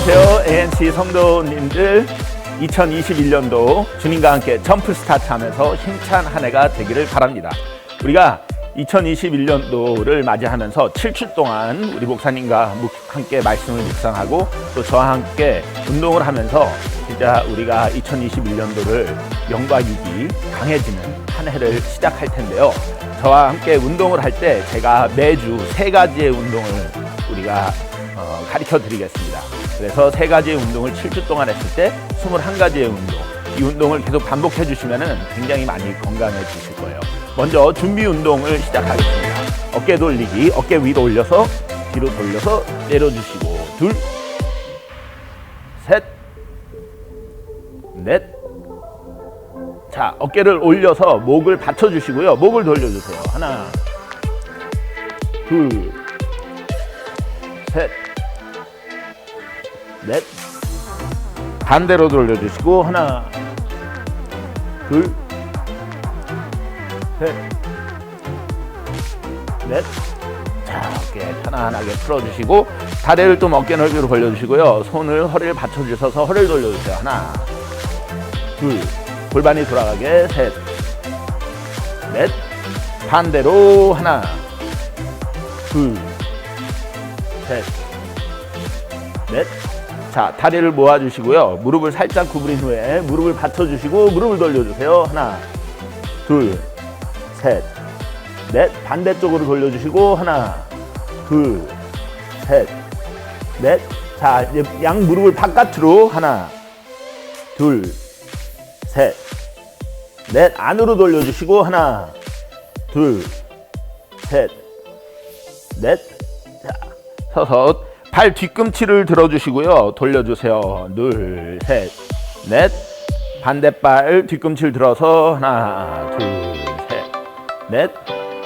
안녕하세요. ANC 성도님들 2021년도 주님과 함께 점프 스타트 하면서 힘찬 한 해가 되기를 바랍니다. 우리가 2021년도를 맞이하면서 7주 동안 우리 목사님과 묵- 함께 말씀을 묵상하고 또 저와 함께 운동을 하면서 진짜 우리가 2021년도를 영과 육이 강해지는 한 해를 시작할 텐데요. 저와 함께 운동을 할 때 제가 매주 세 가지의 운동을 우리가 어, 가르쳐 드리겠습니다. 그래서 세 가지의 운동을 7주 동안 했을 때 21가지의 운동. 이 운동을 계속 반복해 주시면 굉장히 많이 건강해지실 거예요. 먼저 준비 운동을 시작하겠습니다. 어깨 돌리기, 어깨 위로 올려서 뒤로 돌려서 내려주시고 둘, 셋, 넷. 자, 어깨를 올려서 목을 받쳐주시고요. 목을 돌려주세요. 하나, 둘, 셋, 넷. 반대로 돌려주시고 하나, 둘, 셋, 넷. 자, 어깨 편안하게 풀어주시고 다리를 좀 어깨 넓이로 벌려주시고요. 손을 허리를 받쳐주셔서 허리를 돌려주세요. 하나, 둘, 골반이 돌아가게 셋, 넷. 반대로 하나, 둘, 셋, 넷. 자, 다리를 모아주시고요. 무릎을 살짝 구부린 후에 무릎을 받쳐주시고 무릎을 돌려주세요. 하나, 둘, 셋, 넷. 반대쪽으로 돌려주시고 하나, 둘, 셋, 넷. 자, 이제 양 무릎을 바깥으로 하나, 둘, 셋, 넷. 안으로 돌려주시고 하나, 둘, 셋, 넷. 자, 서서 발 뒤꿈치를 들어주시고요. 돌려주세요. 둘, 셋, 넷. 반대발 뒤꿈치를 들어서 하나, 둘, 셋, 넷.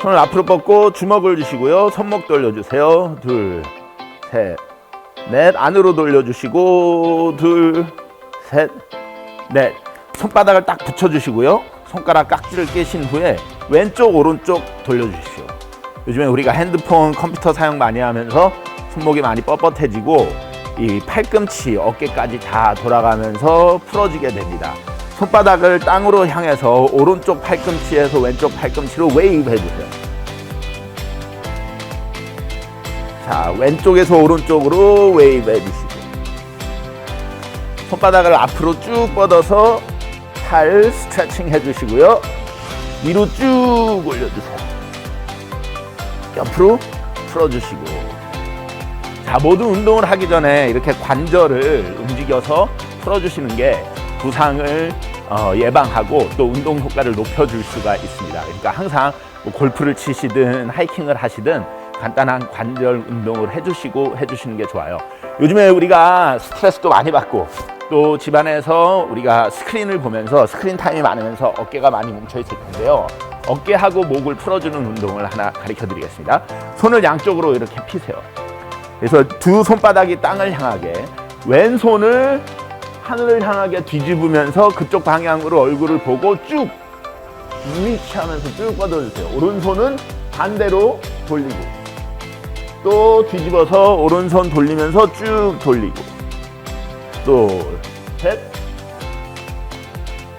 손을 앞으로 뻗고 주먹을 주시고요. 손목 돌려주세요. 둘, 셋, 넷. 안으로 돌려주시고 둘, 셋, 넷. 손바닥을 딱 붙여주시고요. 손가락 깍지를 깨신 후에 왼쪽 오른쪽 돌려주십시오. 요즘에 우리가 핸드폰, 컴퓨터 사용 많이 하면서 손목이 많이 뻣뻣해지고 이 팔꿈치, 어깨까지 다 돌아가면서 풀어지게 됩니다. 손바닥을 땅으로 향해서 오른쪽 팔꿈치에서 왼쪽 팔꿈치로 웨이브 해주세요. 자, 왼쪽에서 오른쪽으로 웨이브 해주시고 손바닥을 앞으로 쭉 뻗어서 팔 스트레칭 해주시고요. 위로 쭉 올려주세요. 옆으로 풀어주시고 자 모든 운동을 하기 전에 이렇게 관절을 움직여서 풀어주시는 게 부상을 어, 예방하고 또 운동 효과를 높여줄 수가 있습니다. 그러니까 항상 뭐 골프를 치시든 하이킹을 하시든 간단한 관절 운동을 해주시고 해주시는 게 좋아요. 요즘에 우리가 스트레스도 많이 받고 또 집안에서 우리가 스크린을 보면서 스크린 타임이 많으면서 어깨가 많이 뭉쳐 있을 텐데요. 어깨하고 목을 풀어주는 운동을 하나 가르쳐 드리겠습니다. 손을 양쪽으로 이렇게 피세요. 그래서 두 손바닥이 땅을 향하게 왼손을 하늘을 향하게 뒤집으면서 그쪽 방향으로 얼굴을 보고 쭉 유리치하면서 쭉 뻗어주세요. 오른손은 반대로 돌리고 또 뒤집어서 오른손 돌리면서 쭉 돌리고 또 셋,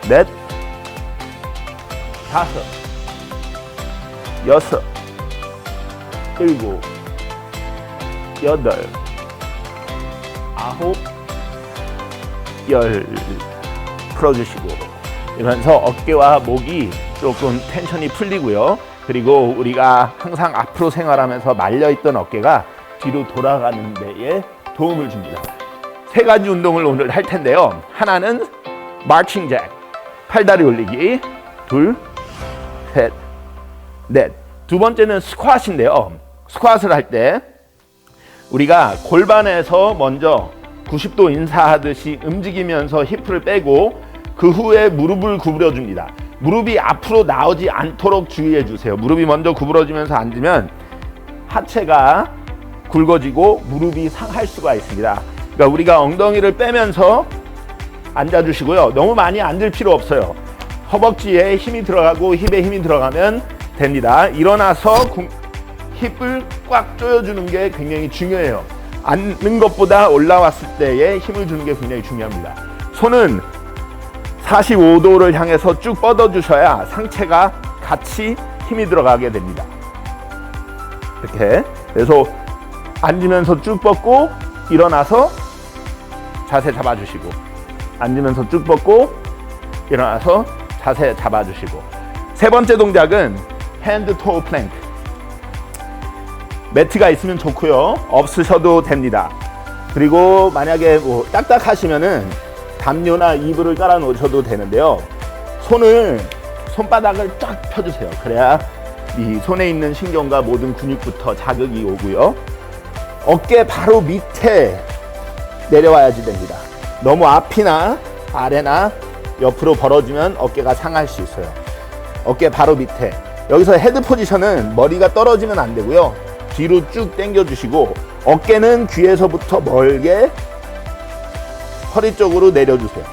넷, 다섯, 여섯, 일곱, 여덟, 아홉, 열 풀어주시고 이러면서 어깨와 목이 조금 텐션이 풀리고요. 그리고 우리가 항상 앞으로 생활하면서 말려있던 어깨가 뒤로 돌아가는 데에 도움을 줍니다. 세 가지 운동을 오늘 할 텐데요. 하나는 마칭 잭, 팔다리 올리기, 둘, 셋, 넷. 두 번째는 스쿼트인데요. 스쿼트를 할 때 우리가 골반에서 먼저 90도 인사하듯이 움직이면서 힙을 빼고 그 후에 무릎을 구부려 줍니다. 무릎이 앞으로 나오지 않도록 주의해 주세요. 무릎이 먼저 구부러지면서 앉으면 하체가 굵어지고 무릎이 상할 수가 있습니다. 그러니까 우리가 엉덩이를 빼면서 앉아 주시고요. 너무 많이 앉을 필요 없어요. 허벅지에 힘이 들어가고 힙에 힘이 들어가면 됩니다. 일어나서 구- 힙을 꽉 조여주는 게 굉장히 중요해요. 앉는 것보다 올라왔을 때에 힘을 주는 게 굉장히 중요합니다. 손은 45도를 향해서 쭉 뻗어 주셔야 상체가 같이 힘이 들어가게 됩니다. 이렇게. 그래서 앉으면서 쭉 뻗고 일어나서 자세 잡아주시고 앉으면서 쭉 뻗고 일어나서 자세 잡아주시고 세 번째 동작은 핸드 토 플랭크 매트가 있으면 좋고요 없으셔도 됩니다 그리고 만약에 뭐 딱딱하시면은 담요나 이불을 깔아 놓으셔도 되는데요 손을 손바닥을 쫙 펴주세요 그래야 이 손에 있는 신경과 모든 근육부터 자극이 오고요 어깨 바로 밑에 내려와야지 됩니다. 너무 앞이나 아래나 옆으로 벌어지면 어깨가 상할 수 있어요. 어깨 바로 밑에. 여기서 헤드 포지션은 머리가 떨어지면 안 되고요. 뒤로 쭉 당겨 주시고 어깨는 귀에서부터 멀게 허리 쪽으로 내려주세요.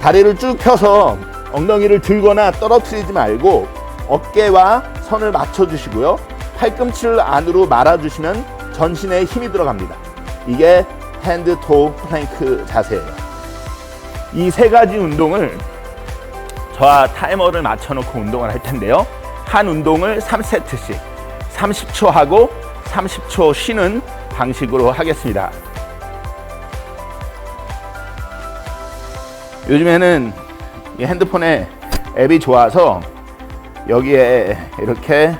다리를 쭉 펴서 엉덩이를 들거나 떨어뜨리지 말고 어깨와 선을 맞춰 주시고요. 팔꿈치를 안으로 말아 주시면 전신에 힘이 들어갑니다. 이게 핸드 토 플랭크 자세예요. 이 세 가지 운동을 저와 타이머를 맞춰놓고 운동을 할 텐데요. 한 운동을 3세트씩 30초 하고 30초 쉬는 방식으로 하겠습니다. 요즘에는 이 핸드폰에 앱이 좋아서 여기에 이렇게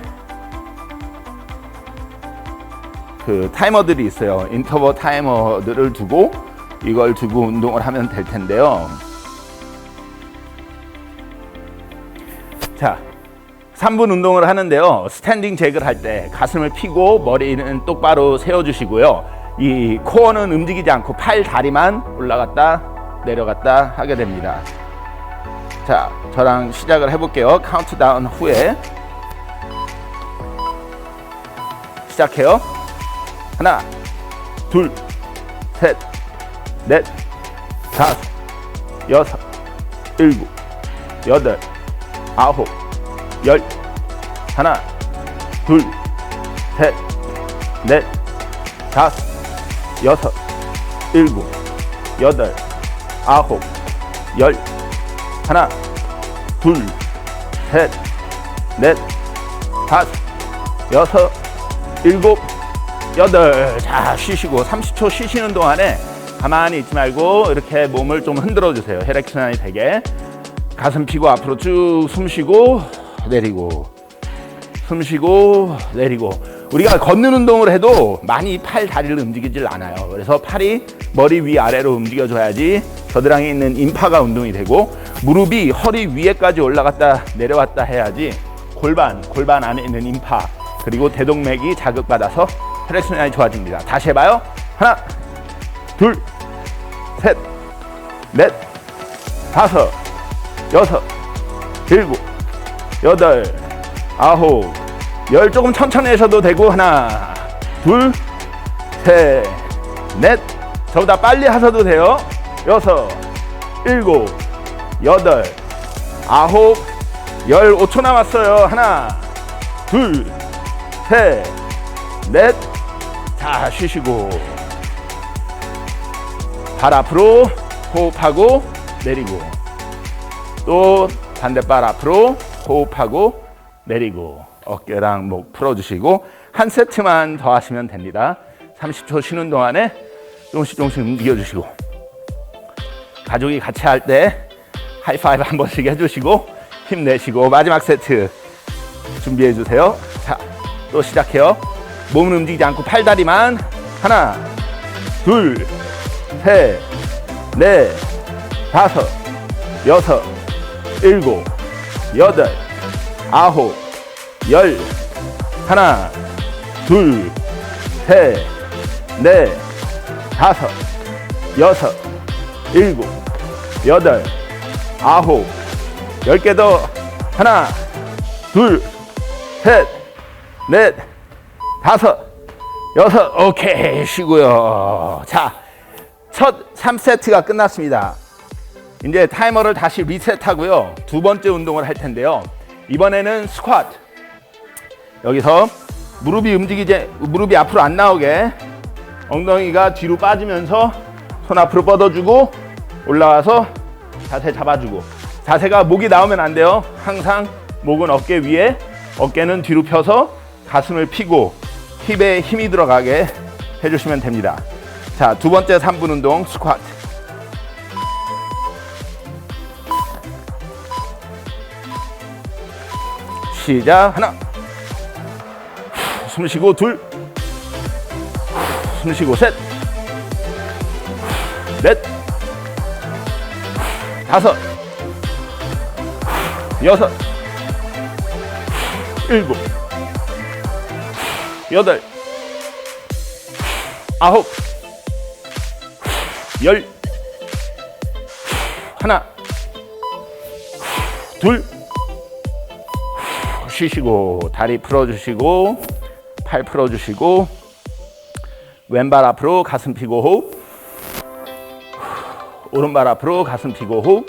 그 타이머들이 있어요. 인터벌 타이머들을 두고 이걸 두고 운동을 하면 될 텐데요. 자, 3분 운동을 하는데요. 스탠딩 잭을 할 때 가슴을 펴고 머리는 똑바로 세워주시고요. 이 코어는 움직이지 않고 팔, 다리만 올라갔다 내려갔다 하게 됩니다. 자, 저랑 시작을 해볼게요. 카운트다운 후에 시작해요. 하나, 둘, 셋, 넷, 다섯, 여섯, 일곱, 여덟, 아홉, 열. 하나, 둘, 셋, 넷, 다섯, 여섯, 일곱, 여덟, 아홉, 열. 하나, 둘, 셋, 넷, 다섯, 여섯, 일곱, 여덟. 자, 쉬시고 30초 쉬시는 동안에 가만히 있지 말고 이렇게 몸을 좀 흔들어 주세요. 혈액순환이 되게. 가슴 펴고 앞으로 쭉 숨 쉬고 내리고 숨 쉬고 내리고 우리가 걷는 운동을 해도 많이 팔 다리를 움직이질 않아요. 그래서 팔이 머리 위 아래로 움직여줘야지 겨드랑이에 있는 인파가 운동이 되고 무릎이 허리 위에까지 올라갔다 내려왔다 해야지 골반 골반 안에 있는 인파 그리고 대동맥이 자극받아서 혈액 순환이 좋아집니다. 다시 해봐요. 하나, 둘, 셋, 넷, 다섯, 여섯, 일곱, 여덟, 아홉, 열 조금 천천히 하셔도 되고 하나, 둘, 셋, 넷, 저보다 빨리 하셔도 돼요. 여섯, 일곱, 여덟, 아홉, 열 5초 남았어요. 하나, 둘, 셋, 넷, 자 쉬시고 발 앞으로 호흡하고 내리고 또 반대발 앞으로 호흡하고 내리고 어깨랑 목 풀어주시고 한 세트만 더 하시면 됩니다. 30초 쉬는 동안에 조금씩 조금씩 움직여주시고 가족이 같이 할 때 하이파이브 한 번씩 해주시고 힘내시고 마지막 세트 준비해 주세요. 자, 또 시작해요. 몸은 움직이지 않고 팔다리만 하나, 둘, 셋, 넷, 다섯, 여섯, 일곱, 여덟, 아홉, 열, 하나, 둘, 셋, 넷, 다섯, 여섯, 일곱, 여덟, 아홉, 열 개 더. 하나, 둘, 셋, 넷, 다섯, 여섯, 오케이, 쉬고요. 자, 첫 3세트가 끝났습니다. 이제 타이머를 다시 리셋하고요. 두 번째 운동을 할 텐데요. 이번에는 스쿼트. 여기서 무릎이 움직이지, 무릎이 앞으로 안 나오게 엉덩이가 뒤로 빠지면서 손 앞으로 뻗어주고 올라와서 자세 잡아주고 자세가 목이 나오면 안 돼요. 항상 목은 어깨 위에 어깨는 뒤로 펴서 가슴을 피고 힙에 힘이 들어가게 해주시면 됩니다. 자, 두 번째 3분 운동 스쿼트. 시작. 하나. 숨 쉬고 둘. 숨 쉬고 셋. 넷. 다섯. 여섯. 일곱. 여덟. 아홉. 열. 하나. 둘. 쉬시고 다리 풀어주시고 팔 풀어주시고 왼발 앞으로 가슴 피고 호흡. 오른발 앞으로 가슴 피고 호흡.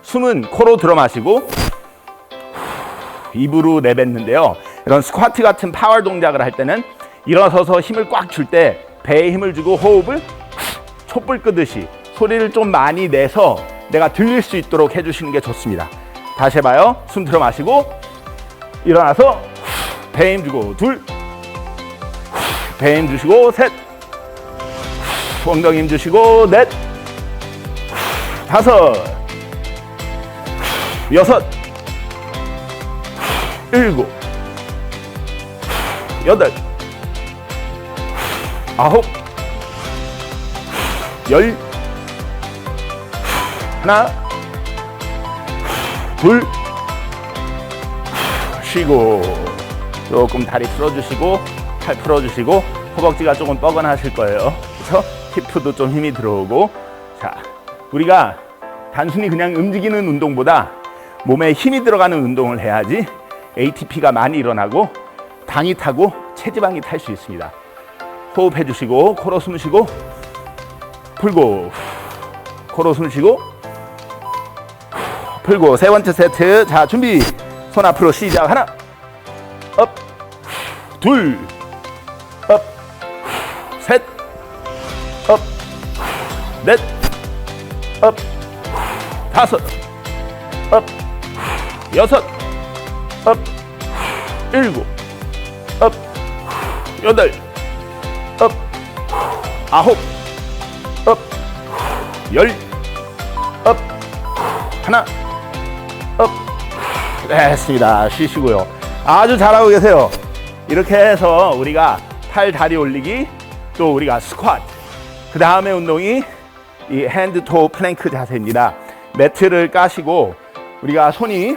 숨은 코로 들어 마시고 입으로 내뱉는데요. 이런 스쿼트 같은 파워 동작을 할 때는 일어서서 힘을 꽉 줄 때 배에 힘을 주고 호흡을 촛불 끄듯이 소리를 좀 많이 내서 내가 들릴 수 있도록 해주시는 게 좋습니다 다시 해봐요. 숨 들어 마시고 일어나서 배 힘 주고 둘, 배 힘 주시고 셋, 엉덩이 힘 주시고 넷, 다섯, 여섯, 일곱, 여덟, 아홉, 열, 하나. 둘. 쉬고. 조금 다리 풀어주시고 팔 풀어주시고 허벅지가 조금 뻐근하실 거예요. 그래서 히프도 좀 힘이 들어오고. 자 우리가 단순히 그냥 움직이는 운동보다 몸에 힘이 들어가는 운동을 해야지 ATP가 많이 일어나고 당이 타고 체지방이 탈 수 있습니다. 호흡해 주시고 코로 숨 쉬고 풀고. 코로 숨 쉬고 풀고 세 번째 세트. 자 준비. 손 앞으로 시작. 하나. 업둘업셋업넷업. 다섯. 업. 여섯. 업. 일곱. 업. 여덟. 업. 아홉. 업 열 업. 하나. 업 됐습니다. 쉬시고요. 아주 잘하고 계세요. 이렇게 해서 우리가 팔 다리 올리기 또 우리가 스쿼트 그 다음에 운동이 이 핸드 토 플랭크 자세입니다. 매트를 까시고 우리가 손이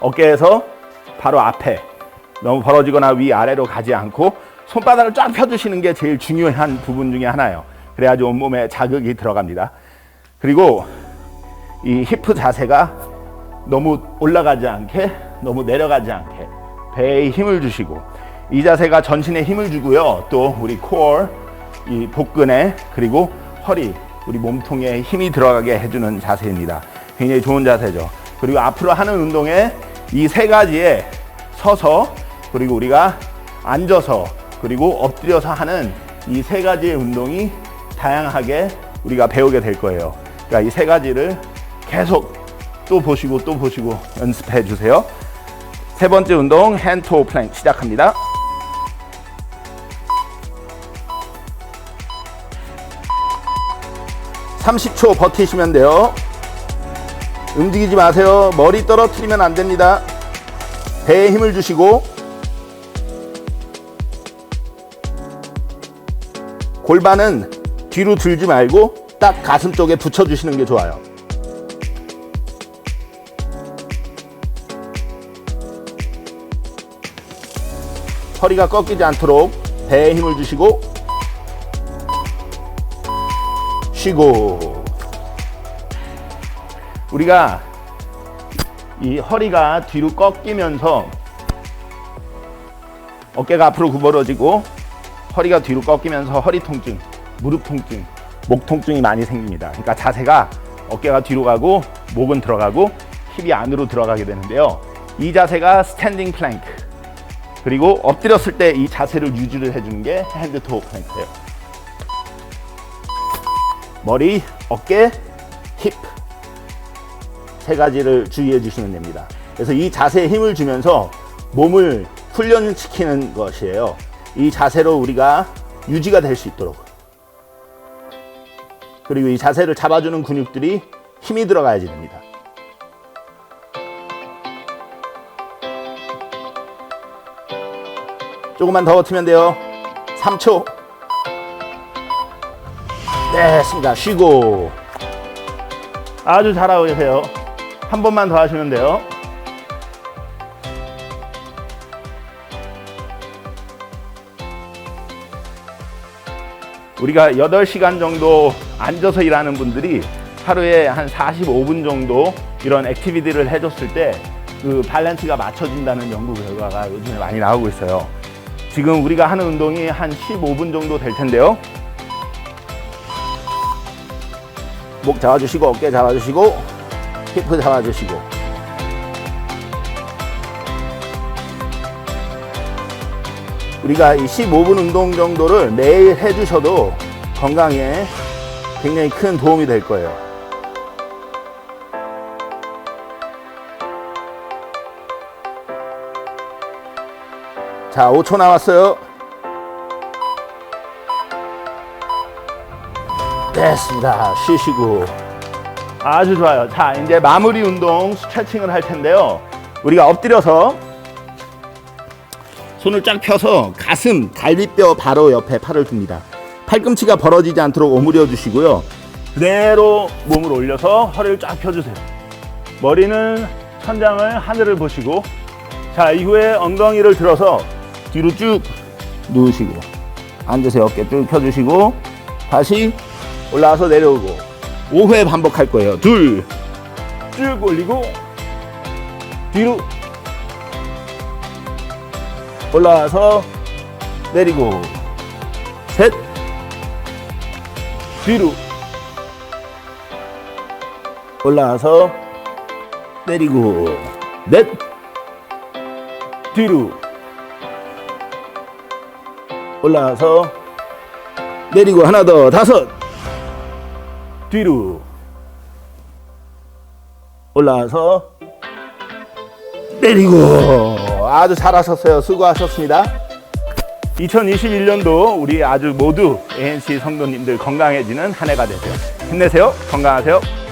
어깨에서 바로 앞에 너무 벌어지거나 위아래로 가지 않고 손바닥을 쫙 펴주시는 게 제일 중요한 부분 중에 하나예요. 그래야지 온몸에 자극이 들어갑니다. 그리고 이 히프 자세가 너무 올라가지 않게 너무 내려가지 않게 배에 힘을 주시고 이 자세가 전신에 힘을 주고요. 또 우리 코어 이 복근에 그리고 허리 우리 몸통에 힘이 들어가게 해주는 자세입니다. 굉장히 좋은 자세죠. 그리고 앞으로 하는 운동에 이 세 가지에 서서 그리고 우리가 앉아서 그리고 엎드려서 하는 이 세 가지의 운동이 다양하게 우리가 배우게 될 거예요. 그러니까 이 세 가지를 계속 또 보시고 또 보시고 연습해 주세요. 세 번째 운동 핸토 플랭 시작합니다. (30초) 버티시면 돼요 움직이지 마세요 머리 떨어뜨리면 안 됩니다 배에 힘을 주시고 골반은 뒤로 들지 말고 딱 가슴 쪽에 붙여주시는 게 좋아요 허리가 꺾이지 않도록 배에 힘을 주시고 쉬고 우리가 이 허리가 뒤로 꺾이면서 어깨가 앞으로 구부러지고 허리가 뒤로 꺾이면서 허리 통증, 무릎 통증, 목 통증이 많이 생깁니다. 그러니까 자세가 어깨가 뒤로 가고 목은 들어가고 힙이 안으로 들어가게 되는데요. 이 자세가 스탠딩 플랭크 그리고 엎드렸을 때 이 자세를 유지를 해주는 게 핸드 토 포인트예요. 머리, 어깨, 힙. 세 가지를 주의해 주시면 됩니다. 그래서 이 자세에 힘을 주면서 몸을 훈련시키는 것이에요. 이 자세로 우리가 유지가 될 수 있도록. 그리고 이 자세를 잡아주는 근육들이 힘이 들어가야지 됩니다. 조금만 더 버티면 돼요. 3초. 네, 했습니다. 쉬고. 아주 잘하고 계세요. 한 번만 더 하시면 돼요. 우리가 8시간 정도 앉아서 일하는 분들이 하루에 한 45분 정도 이런 액티비티를 해줬을 때 그 밸런스가 맞춰진다는 연구 결과가 요즘에 많이 나오고 있어요. 지금 우리가 하는 운동이 한 15분 정도 될 텐데요. 목 잡아주시고 어깨 잡아주시고 힙 잡아주시고 우리가 이 15분 운동 정도를 매일 해주셔도 건강에 굉장히 큰 도움이 될 거예요. 자, 5초 남았어요. 됐습니다. 쉬시고. 아주 좋아요. 자, 이제 마무리 운동 스트레칭을 할 텐데요. 우리가 엎드려서 손을 쫙 펴서 가슴, 갈비뼈 바로 옆에 팔을 둡니다. 팔꿈치가 벌어지지 않도록 오므려 주시고요. 그대로 몸을 올려서 허리를 쫙 펴주세요. 머리는 천장을 하늘을 보시고 자 이후에 엉덩이를 들어서 뒤로 쭉 누우시고 앉으세요. 어깨 쭉 펴주시고 다시 올라와서 내려오고 5회 반복할 거예요. 둘, 쭉 올리고 뒤로 올라와서 내리고 셋 뒤로 올라와서 내리고 넷 뒤로 올라와서 내리고 하나 더 다섯 뒤로 올라와서 내리고 아주 잘하셨어요. 수고하셨습니다. 2021년도 우리 아주 모두 ANC 성도님들 건강해지는 한 해가 되세요. 힘내세요. 건강하세요.